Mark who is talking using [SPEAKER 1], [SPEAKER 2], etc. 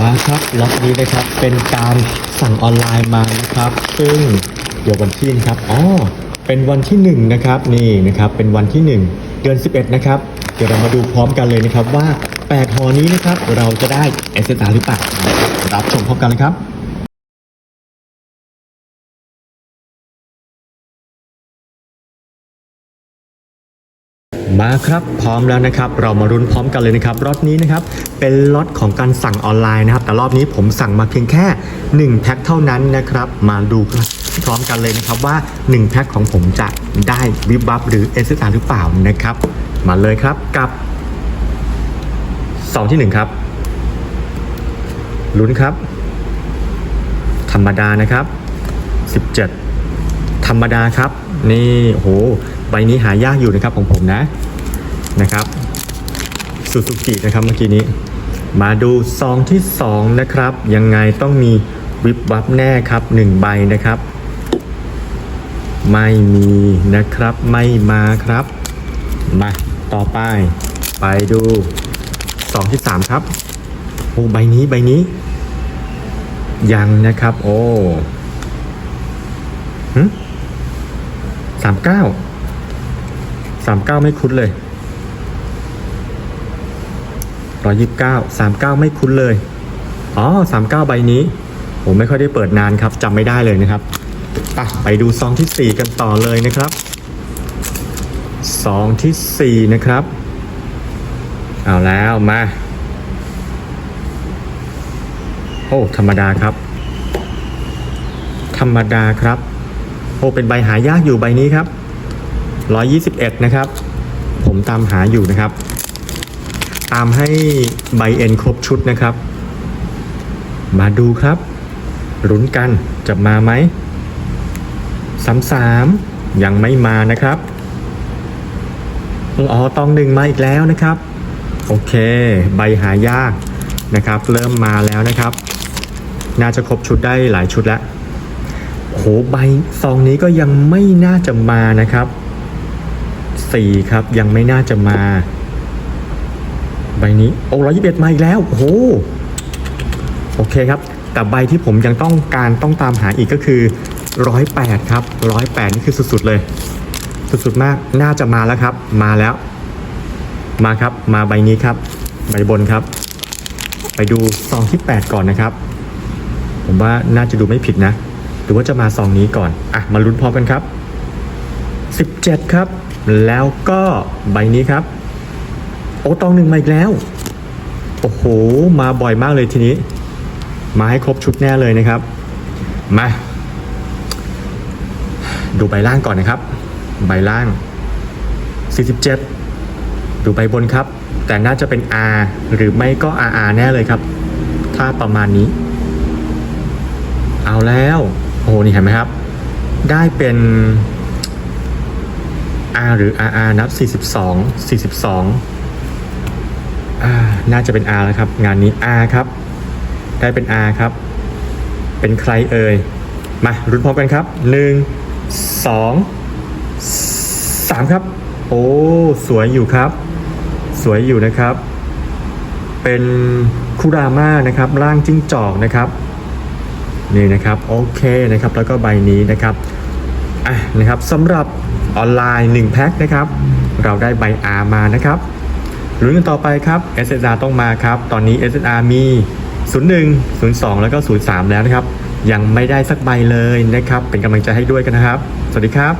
[SPEAKER 1] มาครับล็อกนี้นะครับเป็นการสั่งออนไลน์มานะครับ ซึ่งเดี๋ยววันที่นะครับอ๋อเป็นวันที่หนึ่งนะครับนี่นะครับเป็นวันที่หนึ่งเดือน 11 นะครับ เดี๋ยวเรามาดูพร้อมกันเลยนะครับว่า8หอนี้นะครับเราจะได้เอสเตาหรือเปล่ารับชมพร้อมกันเลยครับ มาครับพร้อมแล้วนะครับเรามารุ้นพร้อมกันเลยนะครับล็อตนี้นะครับเป็นล็อตของการสั่งออนไลน์นะครับ แต่รอบนี้ผมสั่งมาเพียงแค่ 1 แพ็คเท่านั้นนะครับ มาดูพร้อมกันเลยนะครับว่า 1 แพ็คของผมจะได้วิบวับหรือ s อ r หรือเปล่านะครับ มาเลยครับกับ 2 ที่ 1 ครับลุ้นครับ ธรรมดานะครับ 17 ธรรมดาครับ นี่โห ใบนี้หายากอยู่นะครับของผมนะนะครับซูซูกินะครับเมื่อกี้นี้ มาดูซองที่ 2 นะครับ ยังไงต้องมีวิบวับแน่ครับ 1 ใบนะครับ ไม่มีนะครับไม่มาครับ มาต่อไป ไปดูซองที่ 3 ครับโอ้ใบนี้ใบนี้ ยังนะครับ โอ้หึสามเก้าามเก้าไม่คุ้นเลยร้อยยิบเก้าสามเก้าไม่คุ้นเลย อ๋อสามเก้าใบนี้ผมไม่ค่อยได้เปิดนานครับจำไม่ได้เลยนะครับไปไปดูซองที่สี่กันต่อเลยนะครับซองที่สี่นะครับ เอาแล้วมา โอ้ ธรรมดาครับ ธรรมดาครับ โอ้ เป็นใบหายากอยู่ใบนี้ครับ 121 นะครับ ผมตามหาอยู่นะครับ ตามให้ใบเอ็นครบชุดนะครับ มาดูครับรุ้นกันจะมาไหมสามสามยังไม่มานะครับอ๋อตองหนึ่งมาอีกแล้วนะครับ โอเค ใบหายากนะครับ เริ่มมาแล้วนะครับ น่าจะครบชุดได้หลายชุดแล้วโหใบซองนี้ก็ยังไม่น่าจะมานะครับ สี่ครับ ยังไม่น่าจะมา ใบนี้โอ้ร้อยยี่สิบเอ็ดมาอีกแล้วโอ้โหโอเคครับ แต่ใบที่ผมยังต้องการต้องตามหาอีกก็คือร้อยแปดครับร้อยแปดนี่คือสุดๆเลย สุดๆมากน่าจะมาแล้วครับ มาแล้ว มาครับ มาใบนี้ครับ ใบบนครับ ไปดูซองที่8ก่อนนะครับ ผมว่าน่าจะดูไม่ผิดนะ หรือว่าจะมาซองนี้ก่อนอะมาลุ้นพร้อมกันครับ 17 ครับ แล้วก็ใบนี้ครับ โอตองหนึ่งมาอีกแล้ว โอ้โห มาบ่อยมากเลยทีนี้ มาให้ครบชุดแน่เลยนะครับ มา ดูใบล่างก่อนนะครับ ใบล่าง 47 ดูใบบนครับ แต่น่าจะเป็น R หรือไม่ก็ RR แน่เลยครับ ถ้าประมาณนี้ เอาแล้ว โอ้โห นี่เห็นไหมครับ ได้เป็น R หรือ RR นับ 42 42อ่าน่าจะเป็น R แล้วครับ งานนี้ R ครับ ได้เป็น R ครับ เป็นใครเอ่ย มารุ้นพร้อมกันครับ 1 2 3 ครับ โอ้ สวยอยู่ครับ สวยอยู่นะครับ เป็นคุราม่านะครับ ร่างจิ้งจอกนะครับ นี่นะครับ โอเคนะครับ แล้วก็ใบนี้นะครับ อะนะครับสำหรับ ออนไลน์1แพ็คนะครับ เราได้ใบอามานะครับลุ้นกันต่อไปครับ SSR ต้องมาครับ ตอนนี้ SSR มี 01 02 แล้วก็ 03 แล้วนะครับ ยังไม่ได้สักใบเลยนะครับ เป็นกำลังใจให้ด้วยกันนะครับ สวัสดีครับ